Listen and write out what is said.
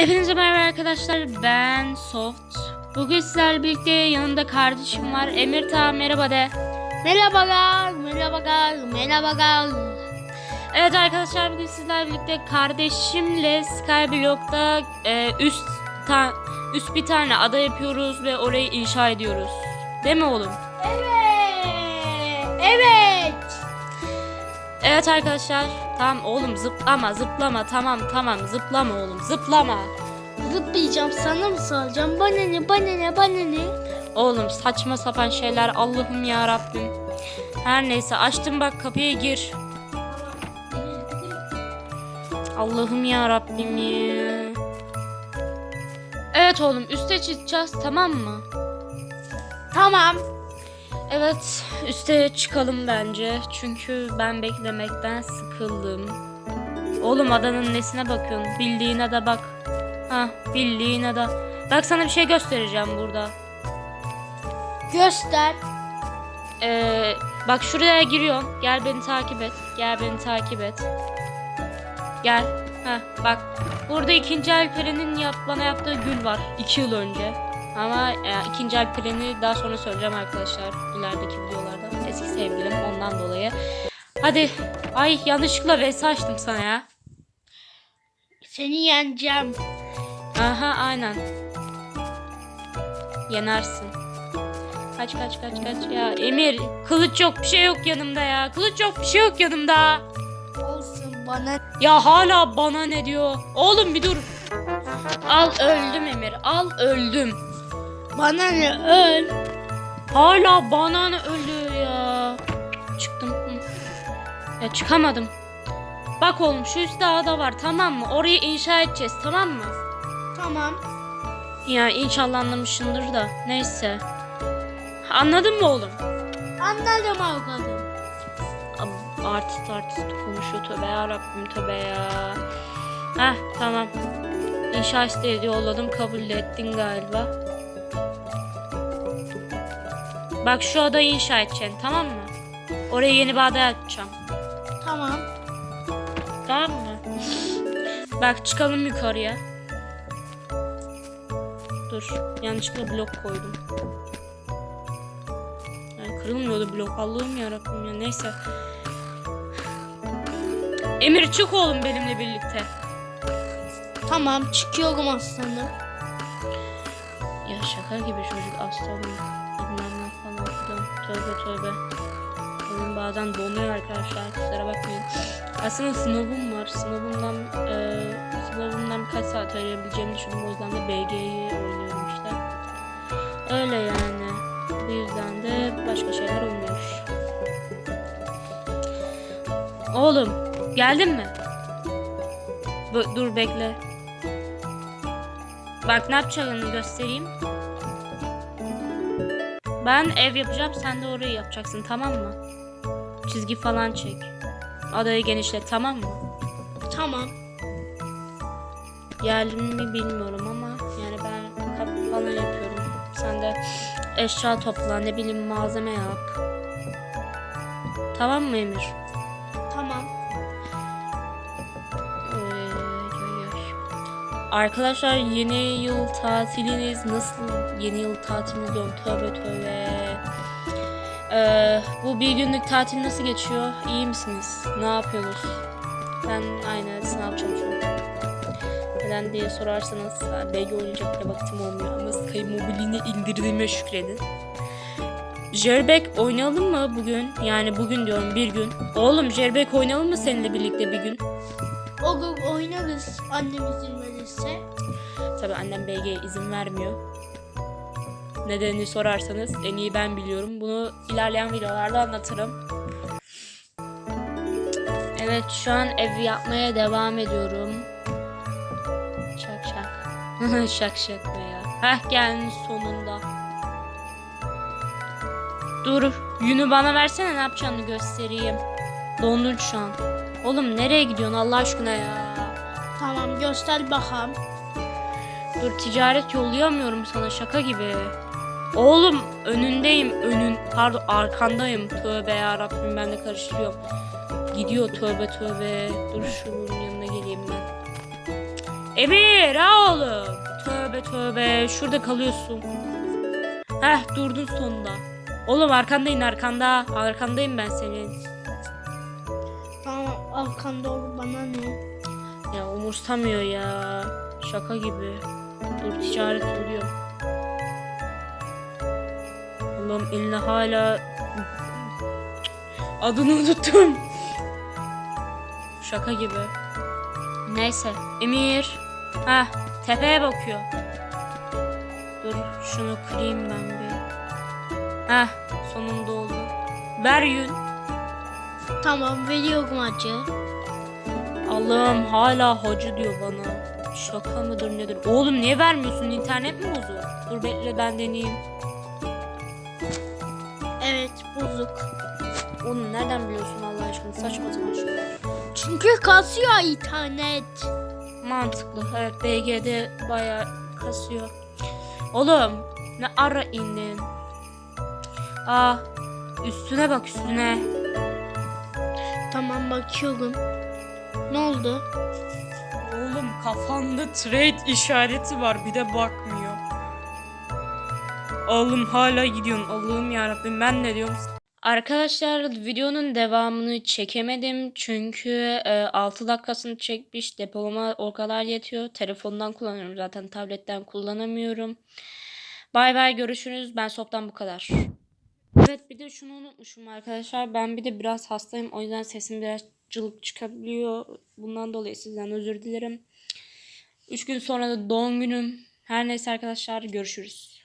Hepinize merhaba arkadaşlar. Ben Soft. Bugün sizlerle birlikte yanımda kardeşim var. Emir Ta merhaba de. Merhabalar, merhabalar, merhabalar. Evet arkadaşlar bugün sizlerle birlikte kardeşimle Skyblock'ta e, üst ta, üst bir tane ada yapıyoruz ve orayı inşa ediyoruz. Değil mi oğlum? Evet, evet. Evet arkadaşlar. Tamam oğlum zıplama zıplama tamam tamam zıplama oğlum zıplama. Zıplayacağım sana mı soracağım? Bana ne, bana ne, bana ne? Oğlum saçma sapan şeyler Allah'ım ya Rabbim. Her neyse açtım bak kapıya gir. Allah'ım ya Rabbim ya. Evet oğlum üste çıkacağız tamam mı? Tamam. Evet üste çıkalım bence. Çünkü ben beklemekten sıkıldım. Oğlum adanın nesine bakıyorsun? Bildiğine de bak. Ha bildiğine de. Bak sana bir şey göstereceğim burada. Göster. Ee, bak şuraya giriyorum. Gel beni takip et. Gel beni takip et. Gel. Heh, bak. Burada ikinci Alperen'in yap, bana yaptığı gül var. iki yıl önce. Ama e, ikinci Alperen'i daha sonra söyleyeceğim arkadaşlar. İlerideki videolarda. Eski sevgilim ondan dolayı. Hadi. Ay yanlışlıkla vs açtım sana ya. Seni yeneceğim. Aha aynen. Yenersin. Kaç kaç kaç kaç ya Emir kılıç yok bir şey yok yanımda ya kılıç yok bir şey yok yanımda Olsun bana. ya hala bana ne diyor oğlum bir dur al öldüm Emir al öldüm Bana ne, öl. hala bana ne öldü ya çıktım ya çıkamadım bak oğlum şu üstte ada var tamam mı orayı inşa edeceğiz tamam mı Tamam. ya inşallah anlamışsındır da neyse anladın mı oğlum Anladım avukatım. Artist artist konuşuyor tövbe ya Rabbim tövbe ya. Heh tamam. İnşa isteği yolladım kabul ettin galiba. Bak şu adayı inşa edeceksin tamam mı? Oraya yeni bir ada yapacağım. Tamam. Tamam mı? Bak çıkalım yukarıya. Dur yanlışlıkla blok koydum. Yani kırılmıyordu blok Allah'ım yarabbim ya neyse. Emir çık oğlum benimle birlikte. Tamam, çıkıyorum aslanım. Ya şaka gibi çocuk aslanım. Bilmem ne. Tövbe tövbe. Benim bazen donuyor arkadaşlar. Kusura bakmayın. Aslında sınavım var. Sınavımdan e, sınavımdan birkaç saat ayırabileceğimi düşündüm. O yüzden de BG'yi oynuyorum işte. Öyle yani. Bu yüzden de başka şeyler olmuyormuş. Oğlum geldin mi? Bu- dur bekle. Bak ne yapacağını göstereyim. Ben ev yapacağım sen de orayı yapacaksın tamam mı? Çizgi falan çek. Adayı genişlet tamam mı? Tamam. Geldim mi bilmiyorum ama yani ben kapı falan yapıyorum. Sen de eşya topla ne bileyim malzeme yap. Tamam mı Emir? Tamam. Arkadaşlar yeni yıl tatiliniz nasıl? Yeni yıl tatiliniz diyorum tövbe tövbe. Ee, bu bir günlük tatil nasıl geçiyor? İyi misiniz? Ne yapıyorsunuz? Ben aynı sınav çalışıyorum. Neden diye sorarsanız BG oynayacak bile vaktim olmuyor ama Sky Mobile'ini indirdiğime şükredin. Jailbreak oynayalım mı bugün? Yani bugün diyorum bir gün. Oğlum Jailbreak oynayalım mı seninle birlikte bir gün? Olur oynarız annem izin verirse. Tabi annem BG izin vermiyor. Nedenini sorarsanız en iyi ben biliyorum. Bunu ilerleyen videolarda anlatırım. Evet şu an ev yapmaya devam ediyorum. Şak şak. şak şak ne ya. Heh gelmiş sonunda. Dur yünü bana versene ne yapacağını göstereyim. Dondun şu an. Oğlum nereye gidiyorsun Allah aşkına ya. Tamam göster bakalım. Dur ticaret yollayamıyorum sana şaka gibi. Oğlum önündeyim önün pardon arkandayım tövbe ya Rabbim ben de karıştırıyorum. Gidiyor tövbe tövbe. Dur şunun yanına geleyim ben. Emir ha oğlum. Tövbe tövbe. Şurada kalıyorsun. Heh durdun sonunda. Oğlum arkandayım arkanda. Arkandayım ben senin. Tamam arkanda ol bana ne? Ya umursamıyor ya. Şaka gibi. Dur ticaret oluyor. Oğlum eline hala... Adını unuttum. Şaka gibi. Neyse. Emir. Heh tepeye bakıyor. Dur şunu kırayım ben bir. Heh sonunda oldu. Ver yün. Tamam veriyorum hacı. Allah'ım hala hacı diyor bana. Şaka mıdır nedir? Oğlum niye vermiyorsun? İnternet mi bozuk? Dur bekle ben deneyeyim. Evet bozuk. Oğlum nereden biliyorsun Allah aşkına? Saçma sapan şeyler. Çünkü kasıyor internet. Mantıklı. Evet BG'de bayağı kasıyor. Oğlum ne ara indin? Aa üstüne bak üstüne. Tamam bakıyorum. Ne oldu? Oğlum kafanda trade işareti var bir de bakmıyor. Oğlum hala gidiyorsun. Allah'ım yarabbim ben ne diyorum? Arkadaşlar videonun devamını çekemedim çünkü e, 6 dakikasını çekmiş depolama o kadar yetiyor. Telefondan kullanıyorum zaten tabletten kullanamıyorum. Bay bay görüşürüz ben soptan bu kadar. Evet bir de şunu unutmuşum arkadaşlar ben bir de biraz hastayım o yüzden sesim biraz cılık çıkabiliyor. Bundan dolayı sizden özür dilerim. 3 gün sonra da doğum günüm. Her neyse arkadaşlar görüşürüz.